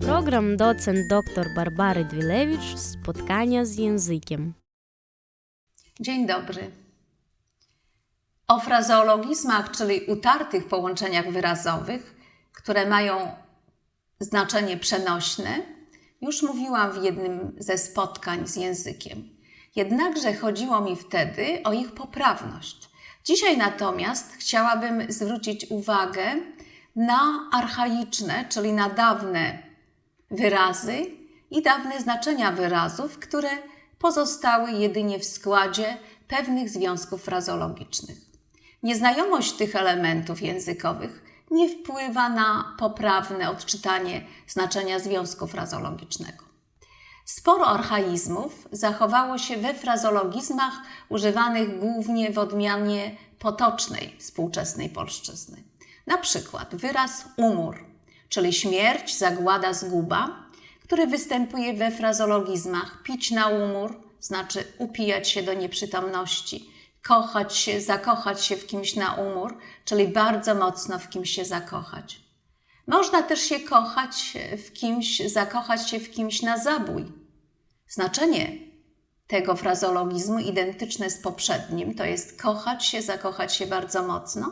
Program docent dr Barbary Dwilewicz Spotkania z językiem. Dzień dobry. O frazeologizmach, czyli utartych połączeniach wyrazowych, które mają znaczenie przenośne, już mówiłam w jednym ze spotkań z językiem. Jednakże chodziło mi wtedy o ich poprawność. Dzisiaj natomiast chciałabym zwrócić uwagę na archaiczne, czyli na dawne wyrazy i dawne znaczenia wyrazów, które pozostały jedynie w składzie pewnych związków frazologicznych. Nieznajomość tych elementów językowych nie wpływa na poprawne odczytanie znaczenia związku frazologicznego. Sporo archaizmów zachowało się we frazologizmach używanych głównie w odmianie potocznej współczesnej polszczyzny. Na przykład wyraz umór, czyli śmierć, zagłada, zguba, który występuje we frazologizmach pić na umór, znaczy upijać się do nieprzytomności, kochać się, zakochać się w kimś na umór, czyli bardzo mocno w kimś się zakochać. Można też się kochać w kimś, zakochać się w kimś na zabój. Znaczenie tego frazologizmu identyczne z poprzednim, to jest kochać się, zakochać się bardzo mocno,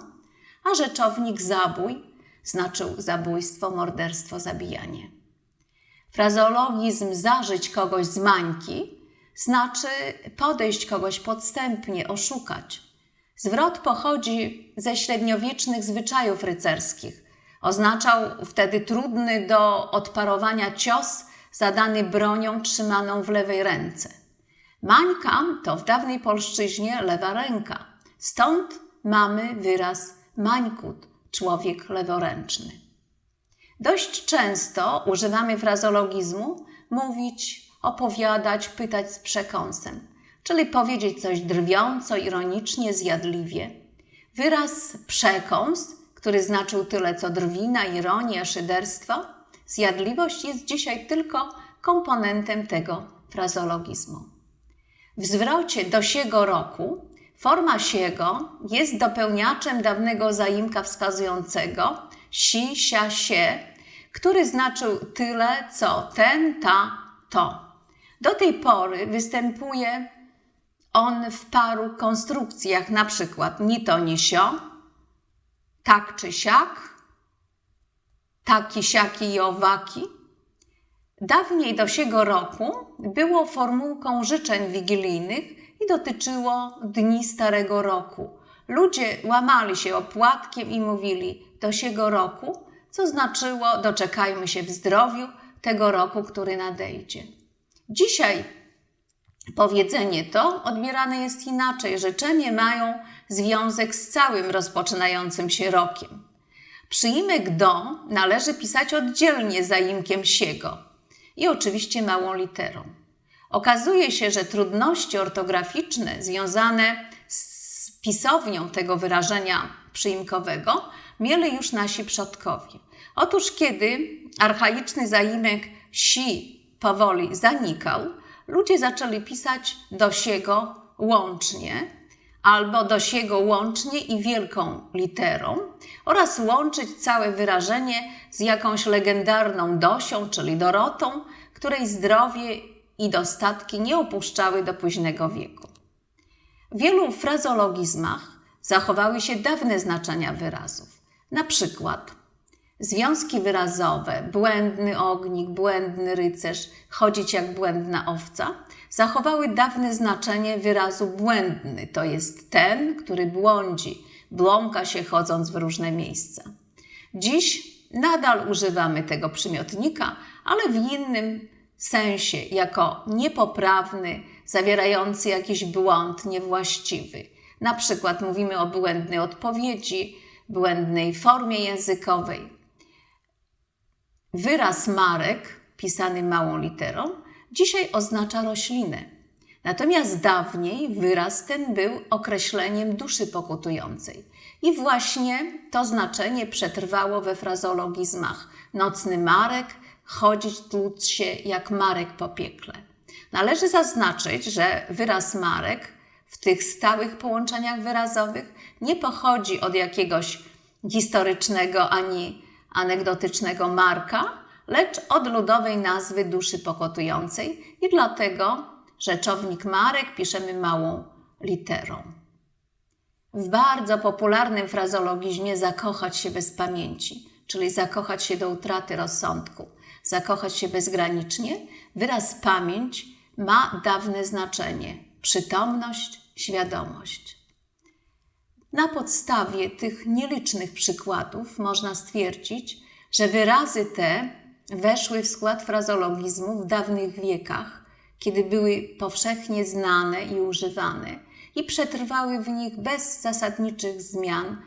a rzeczownik zabój znaczył zabójstwo, morderstwo, zabijanie. Frazologizm zażyć kogoś z mańki znaczy podejść kogoś podstępnie, oszukać. Zwrot pochodzi ze średniowiecznych zwyczajów rycerskich. Oznaczał wtedy trudny do odparowania cios zadany bronią trzymaną w lewej ręce. Mańka to w dawnej polszczyźnie lewa ręka. Stąd mamy wyraz mańkut, człowiek leworęczny. Dość często używamy frazologizmu mówić, opowiadać, pytać z przekąsem, czyli powiedzieć coś drwiąco, ironicznie, zjadliwie. Wyraz przekąs, który znaczył tyle co drwina, ironia, szyderstwo, zjadliwość jest dzisiaj tylko komponentem tego frazologizmu. W zwrocie do siego roku forma siego jest dopełniaczem dawnego zaimka wskazującego si, sia, się, który znaczył tyle co ten, ta, to. Do tej pory występuje on w paru konstrukcjach, na przykład ni to, ni sio, tak czy siak, taki, siaki i owaki. Dawniej do siego roku było formułką życzeń wigilijnych i dotyczyło dni Starego Roku. Ludzie łamali się opłatkiem i mówili do siego roku, co znaczyło doczekajmy się w zdrowiu tego roku, który nadejdzie. Dzisiaj powiedzenie to odbierane jest inaczej. Życzenie mają związek z całym rozpoczynającym się rokiem. Przyimek do należy pisać oddzielnie zaimkiem siego i oczywiście małą literą. Okazuje się, że trudności ortograficzne związane z pisownią tego wyrażenia przyimkowego mieli już nasi przodkowie. Otóż kiedy archaiczny zaimek si powoli zanikał, ludzie zaczęli pisać do siego łącznie albo do siego łącznie i wielką literą oraz łączyć całe wyrażenie z jakąś legendarną Dosią, czyli Dorotą, której zdrowie i dostatki nie opuszczały do późnego wieku. W wielu frazologizmach zachowały się dawne znaczenia wyrazów. Na przykład związki wyrazowe, błędny ognik, błędny rycerz, chodzić jak błędna owca, zachowały dawne znaczenie wyrazu błędny, to jest ten, który błądzi, błąka się chodząc w różne miejsca. Dziś nadal używamy tego przymiotnika, ale w innym sensie, jako niepoprawny, zawierający jakiś błąd niewłaściwy. Na przykład mówimy o błędnej odpowiedzi, błędnej formie językowej. Wyraz marek, pisany małą literą, dzisiaj oznacza roślinę. Natomiast dawniej wyraz ten był określeniem duszy pokutującej. I właśnie to znaczenie przetrwało we frazologizmach. Nocny marek, chodzić tłuc się jak marek po piekle. Należy zaznaczyć, że wyraz marek w tych stałych połączeniach wyrazowych nie pochodzi od jakiegoś historycznego ani anegdotycznego marka, lecz od ludowej nazwy duszy pokotującej i dlatego rzeczownik marek piszemy małą literą. W bardzo popularnym frazologizmie zakochać się bez pamięci, czyli zakochać się do utraty rozsądku, zakochać się bezgranicznie, wyraz pamięć ma dawne znaczenie przytomność, świadomość. Na podstawie tych nielicznych przykładów można stwierdzić, że wyrazy te weszły w skład frazologizmu w dawnych wiekach, kiedy były powszechnie znane i używane i przetrwały w nich bez zasadniczych zmian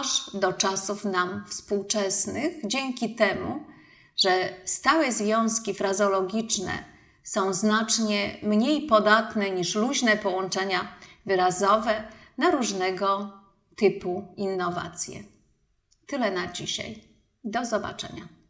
aż do czasów nam współczesnych, dzięki temu, że stałe związki frazologiczne są znacznie mniej podatne niż luźne połączenia wyrazowe na różnego typu innowacje. Tyle na dzisiaj. Do zobaczenia.